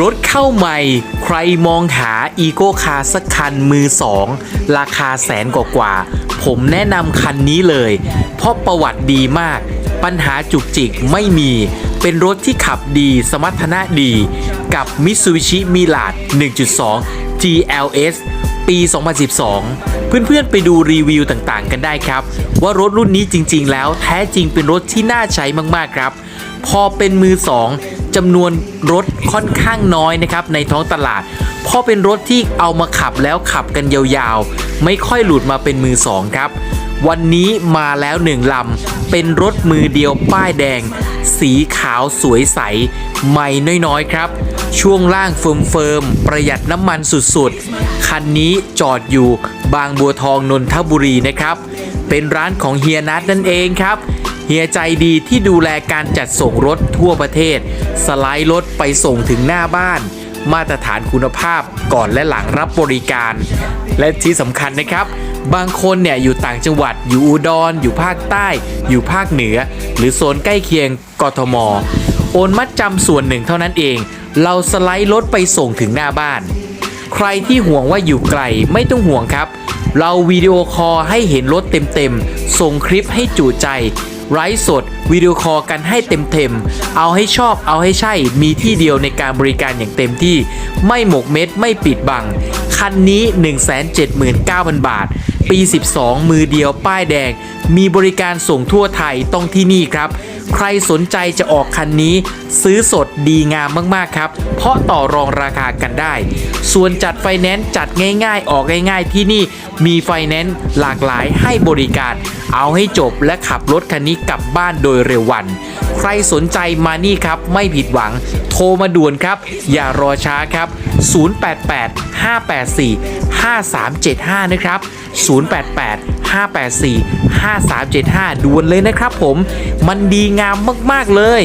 รถเข้าใหม่ ใครมองหาอีโก้คาสักคันมือสองราคาแสนกว่าๆผมแนะนำคันนี้เลย เพราะประวัติดีมาก ปัญหาจุกจิกไม่มี เป็นรถที่ขับดีสมรรถนะดี กับ Mitsubishi Mirage 1.2 GLS ปี 2012 เพื่อนๆ ไปดูรีวิวต่างๆ กันได้ครับ ว่ารถรุ่นนี้จริง ๆ แล้วแท้จริงเป็นรถที่น่าใช้มากๆ ครับ พอเป็นมือสองจำนวนรถค่อนข้างน้อยนะครับในท้องตลาด เพราะเป็นรถที่เอามาขับแล้วขับกันยาวๆ ไม่ค่อยหลุดมาเป็นมือสองครับ วันนี้มาแล้วหนึ่งลำ เป็นรถมือเดียวป้ายแดง สีขาวสวยใส ใหม่น้อยๆครับ ช่วงล่างเฟิร์มๆ ประหยัดน้ำมันสุดๆ คันนี้จอดอยู่บางบัวทองนนทบุรีนะครับ เป็นร้านของเฮียนัทนั่นเองครับเฮียใจดีที่ดูแลการจัดส่งรถทั่วประเทศ สไลด์รถไปส่งถึงหน้าบ้าน มาตรฐานคุณภาพก่อนและหลังรับบริการ และที่สำคัญนะครับ บางคนเนี่ยอยู่ต่างจังหวัด อยู่อุดรอยู่ภาคใต้ อยู่ภาคเหนือ หรือโซนใกล้เคียงกทม โอนมัดจำส่วนหนึ่งเท่านั้นเอง เราสไลด์รถไปส่งถึงหน้าบ้าน ใครที่ห่วงว่าอยู่ไกลไม่ต้องห่วงครับ เราวิดีโอคอลให้เห็นรถเต็มๆ ส่งคลิปให้จูใจไลฟ์สดวิดีโอคอลกันให้เต็มๆ เอาให้ชอบเอาให้ใช่มีที่เดียวในการบริการอย่างเต็มที่ ไม่หมกเม็ดไม่ปิดบัง คันนี้ 179,000 บาท ปี 12 มือเดียวป้ายแดง มีบริการส่งทั่วไทยต้องที่นี่ครับ ใครสนใจจะออกคันนี้ ซื้อสดดีงามมากๆครับ เพราะต่อรองราคากันได้ ส่วนจัดไฟแนนซ์จัดง่ายๆ ออกง่ายๆ ที่นี่มีไฟแนนซ์หลากหลายให้บริการ เอาให้จบและขับรถคันนี้กลับบ้านโดยเร็ววัน ใครสนใจมานี่ครับ ไม่ผิดหวัง โทรมาด่วนครับ อย่ารอช้าครับ 088 584 5375 นะครับ 088 584 5375ด่วนเลยนะครับผม มันดีงามมาก ๆ เลย